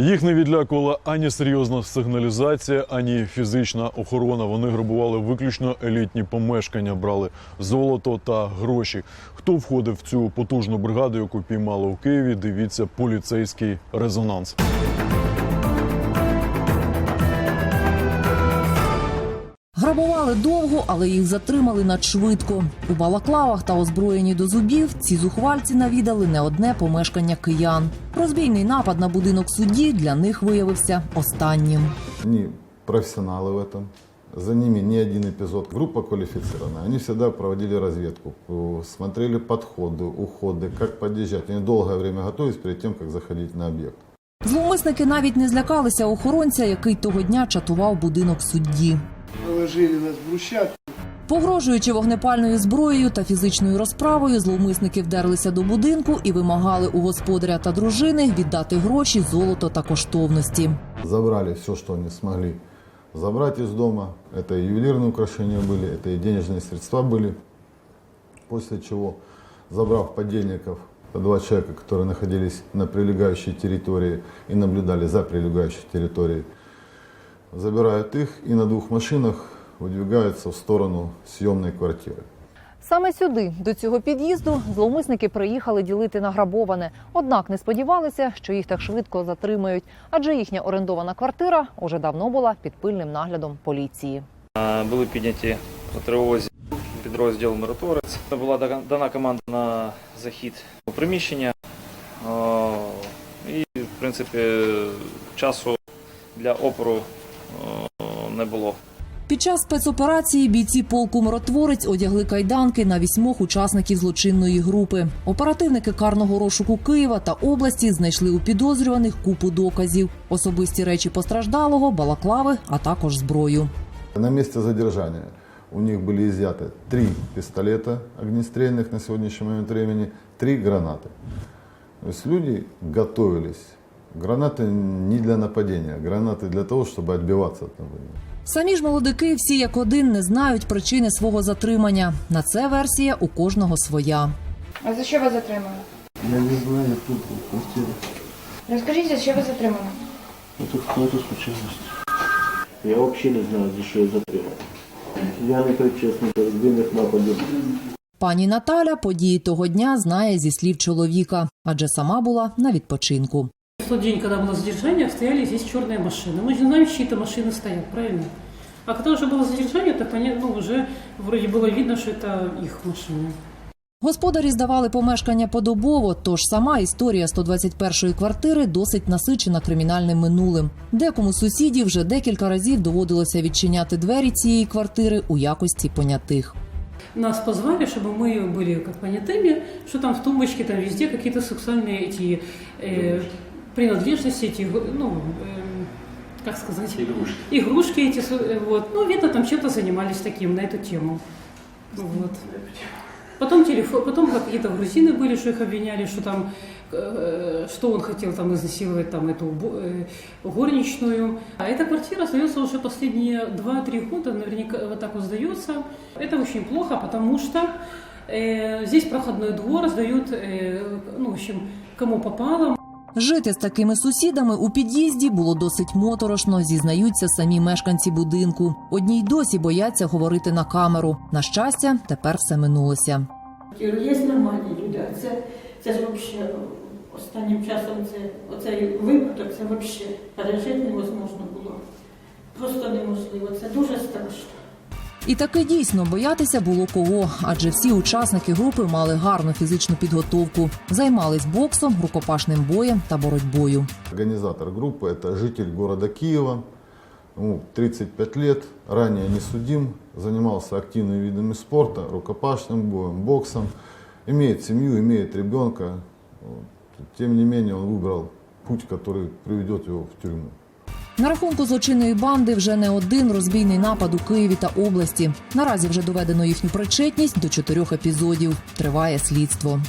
Їх не відлякувала ані серйозна сигналізація, ані фізична охорона. Вони грабували виключно елітні помешкання, брали золото та гроші. Хто входив в цю потужну бригаду, яку піймали у Києві? Дивіться поліцейський резонанс. Грабували довго, але їх затримали надшвидко. У балаклавах та озброєні до зубів ці зухвальці навідали не одне помешкання киян. Розбійний напад на будинок судді для них виявився останнім. Они профессионалы в этом. За ними ни один эпизод. Группа квалифицированная. Они всегда проводили разведку, э, смотрели подходы, уходы, как подъезжать. Они долгое время готовились перед тем, как заходить на объект. Зловмисники навіть не злякалися охоронця, який того дня чатував будинок судді. Положили нас в брусчатку. Погрожуючи вогнепальною зброєю та фізичною розправою, зловмисники вдерлися до будинку і вимагали у господаря та дружини віддати гроші, золото та коштовності. Забрали все, что они смогли забрать из дома. Это и ювелирные украшения были, это и денежные средства были. После чего, забрав подельников, два человека, которые находились на прилегающей территории и наблюдали за прилегающей территорией, забирают их и на двух машинах выдвигаются в сторону съемной квартиры. Саме сюди, до цього під'їзду, зловмисники приїхали ділити награбоване. Однак не сподівалися, що їх так швидко затримають, адже їхня орендована квартира уже давно була під пильним наглядом поліції. Е, Були підняті по тривозі підрозділ Миротворець. Була дана- дана команда на захід у приміщення. Е, І, в принципі, часу для опору е, не було. Під час спецоперації бійці полку миротворець одягли кайданки на вісьмох учасників злочинної групи. Оперативники карного розшуку Києва та області знайшли у підозрюваних купу доказів: особисті речі постраждалого, балаклави, а також зброю. На месте задержания у них были изъяты три пистолета огнестрельных на сегодняшний момент времени, три гранаты. То есть люди готовились. Гранаты не для нападения, гранаты для того, чтобы отбиваться от нападения. Самі ж молодики всі як один не знають причини свого затримання. На це версія у кожного своя. А за що вас затримали? Я не знаю, тут в квартире. Розкажіть, за що ви затримали? Это какая-то случайность. Я вообще не знаю, за що я затримав. Я не причесний до розбійних нападів. Пані Наталя події того дня знає зі слів чоловіка, адже сама була на відпочинку. В тот день, когда было задержание, стояли здесь черные машины. Мы же не знаем, чьи-то машины стоят, правильно? А когда уже было задержание, то понятно, ну, уже вроде было видно, что это их машины. Господарі здавали помешкання подобово, тож сама історія 121-ї квартири досить насичена кримінальним минулим. Декому з сусідів вже декілька разів доводилося відчиняти двері цієї квартири у якості понятих. Нас позвали, чтобы мы были как понятыми, что там в тумбочке, там везде какие-то сексуальные эти э, принадлежности, эти, ну, эм, как сказать? Игрушки. Игрушки эти, э, вот. Ну, видно, там чем-то занимались таким, на эту тему. Вот. Потом телефон, потом какие-то грузины были, что их обвиняли, что там, э, что он хотел там изнасиловать там эту э, горничную. А эта квартира сдается уже последние 2-3 года, наверняка вот так вот сдается. Это очень плохо, потому что э, здесь проходной двор сдают, э, ну, в общем, кому попало. Жити з такими сусідами у під'їзді було досить моторошно, зізнаються самі мешканці будинку. Одні й досі бояться говорити на камеру. На щастя, тепер все минулося. Є нормальні люди, це, це ж взагалі останнім часом це, оцей випадок, це взагалі пережити невозможно було. Просто неможливо. Це дуже страшно. І таки дійсно боятися було кого, адже всі учасники групи мали гарну фізичну підготовку, займались боксом, рукопашним боєм та боротьбою. Организатор группы – это житель города Киева, ему 35 лет, ранее не судим, занимался активными видами спорта, рукопашным боем, боксом, имеет семью, имеет ребенка. Вот. Тем не менее, он выбрал путь, который приведет его в тюрьму. На рахунку злочинної банди вже не один розбійний напад у Києві та області. Наразі вже доведено їхню причетність до чотирьох епізодів. Триває слідство.